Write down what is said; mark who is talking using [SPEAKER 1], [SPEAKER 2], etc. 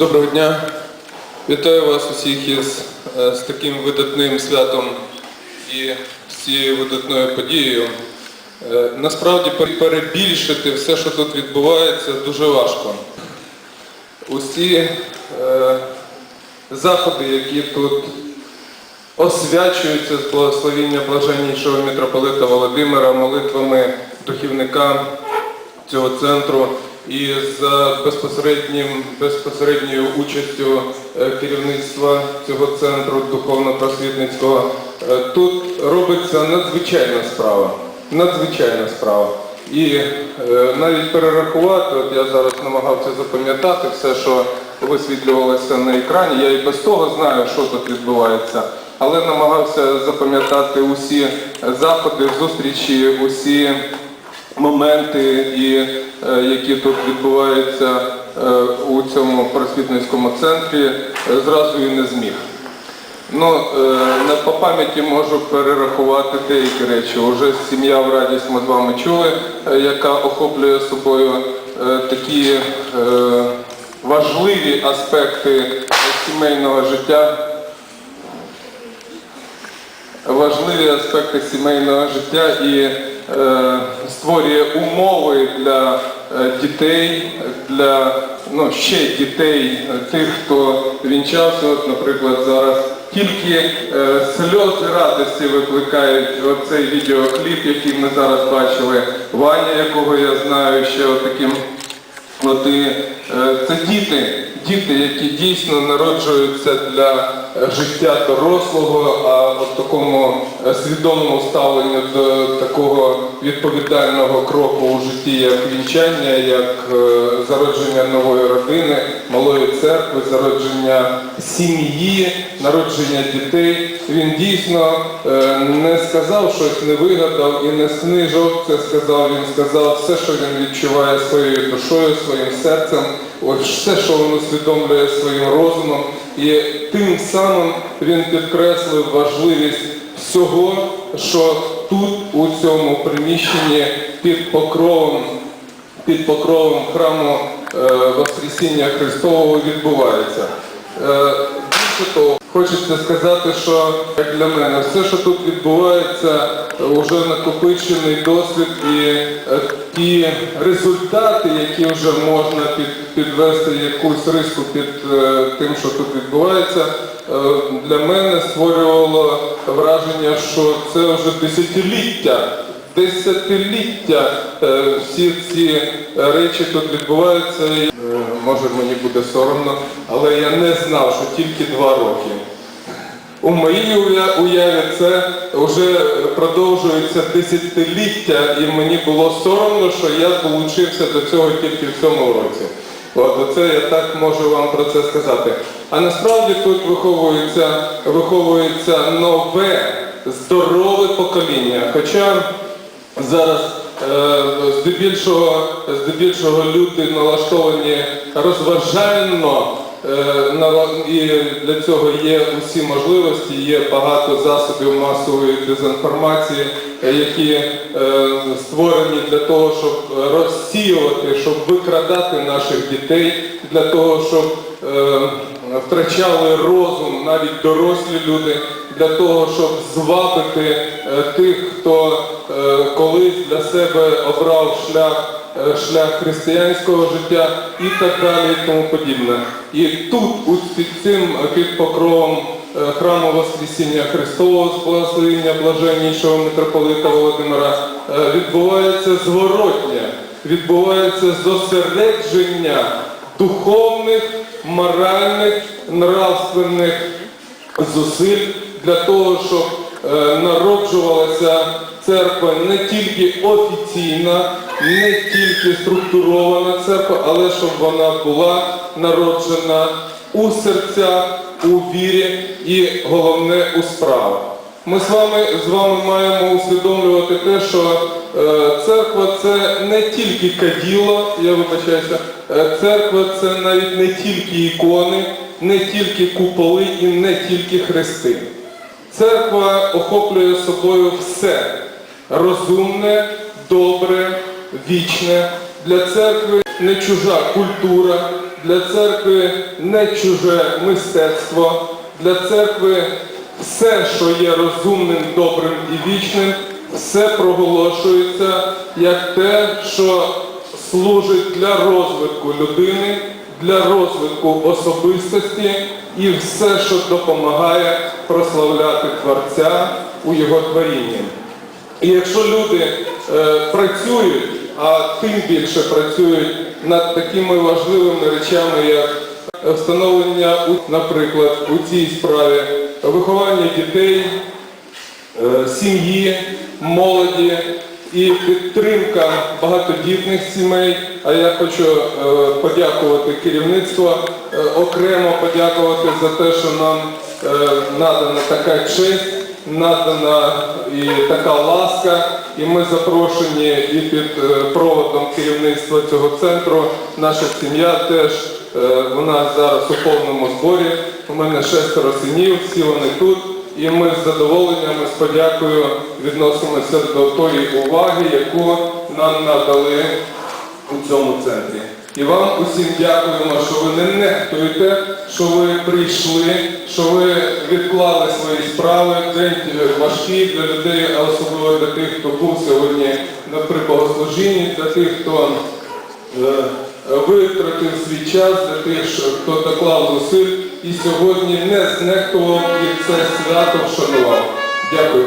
[SPEAKER 1] Доброго дня. Вітаю вас усіх із е, з таким видатним святом і з цією видатною подією. Е, Насправді перебільшити все, що тут відбувається, дуже важко. Усі е, заходи, які тут освячуються з благословіння блаженнішого митрополита Володимира молитвами духівника цього центру і за безпосередньою участю е, керівництва цього центру духовно-просвітницького. Е, Тут робиться надзвичайна справа. Надзвичайна справа. І е, навіть перерахувати, от я зараз намагався запам'ятати все, що висвітлювалося на екрані. Я і без того знаю, що тут відбувається, але намагався запам'ятати усі заходи, зустрічі, усі моменти, і, е, які тут відбуваються е, у цьому просвітницькому центрі, е, зразу і не зміг. Ну, по пам'яті можу перерахувати деякі речі. Уже сім'я в радість ми з вами чули, яка охоплює собою такі важливі аспекти сімейного життя важливі аспекти сімейного життя і створює умови для е, дітей, для ну, ще дітей, е, тих, хто вінчався. От, наприклад, зараз тільки е, сльози радості викликають оцей відеокліп, який ми зараз бачили, Ваня, якого я знаю, ще таким От е, це діти, діти, які дійсно народжуються для е, життя дорослого, а в такому е, свідомому ставленню до такого відповідального кроку у житті, як вінчання, як е, зародження нової родини, малої церкви, зародження сім'ї, народження дітей. Він дійсно е, не сказав щось, не вигадав і не снижав. Це сказав. Він сказав все, що він відчуває своєю душою, своїм серцем, все, що він усвідомлює своїм розумом. І тим самим він підкреслив важливість всього, що тут, у цьому приміщенні, під покровом під покровом храму е, Воскресіння Христового відбувається. Е, хочеться сказати, що як для мене, все, що тут відбувається, вже накопичений досвід і е, ті результати, які вже можна під, підвести якусь риску під е, тим, що тут відбувається, е, для мене створювало враження, що це вже десятиліття десятиліття всі ці речі тут відбуваються. Може мені буде соромно, але я не знав, що тільки два роки. У моїй уяві це вже продовжується десятиліття, і мені було соромно, що я долучився до цього тільки в цьому році. От оце я так можу вам про це сказати. А насправді тут виховується, виховується нове, здорове покоління. Хоча зараз здебільшого, здебільшого люди налаштовані розважально, е, і для цього є усі можливості, є багато засобів масової дезінформації, е, які е, створені для того, щоб розсіювати, щоб викрадати наших дітей, для того, щоб е, втрачали розум навіть дорослі люди, для того, щоб звабити е, тих, хто е, колись для себе обрав шлях, е, шлях християнського життя і так далі, і тому подібне. І тут, під цим під покровом храму Воскресіння Христового з благословення блаженнішого митрополита Володимира відбувається зворотня, відбувається зосередження духовних, моральних, нравственних зусиль для того, щоб е, народжувалася церква не тільки офіційна, не тільки структурована церква, але щоб вона була народжена у серцях, у вірі і головне у справах. Ми з вами з вами маємо усвідомлювати те, що е, церква це не тільки каділо, я вибачаюся, е, церква це навіть не тільки ікони, не тільки куполи і не тільки хрести. Церква охоплює собою все розумне, добре, вічне. Для церкви не чужа культура, для церкви не чуже мистецтво, для церкви все, що є розумним, добрим і вічним, все проголошується як те, що служить для розвитку людини, для розвитку особистості і все, що допомагає прославляти Творця у його творінні. І якщо люди е, працюють, а тим більше працюють над такими важливими речами, як встановлення, наприклад, у цій справі виховання дітей, е, сім'ї, молоді і підтримка багатодітних сімей. А я хочу е, подякувати керівництву, е, окремо подякувати за те, що нам е, надана така честь, надана і така ласка. І ми запрошені і під проводом керівництва цього центру. Наша сім'я теж вона зараз у повному зборі. У мене шестеро синів, всі вони тут. І ми з задоволенням і з подякою відносимося до тої уваги, яку нам надали у цьому центрі. І вам усім дякуємо, що ви не нехтуєте, що ви прийшли, що ви відклали свої справи. День е, важкий для людей, а особливо для тих, хто був сьогодні при богослужінні, для тих, хто е, витратив свій час, для тих, хто доклав зусиль і сьогодні не знехтував і це свято вшанував. Дякую.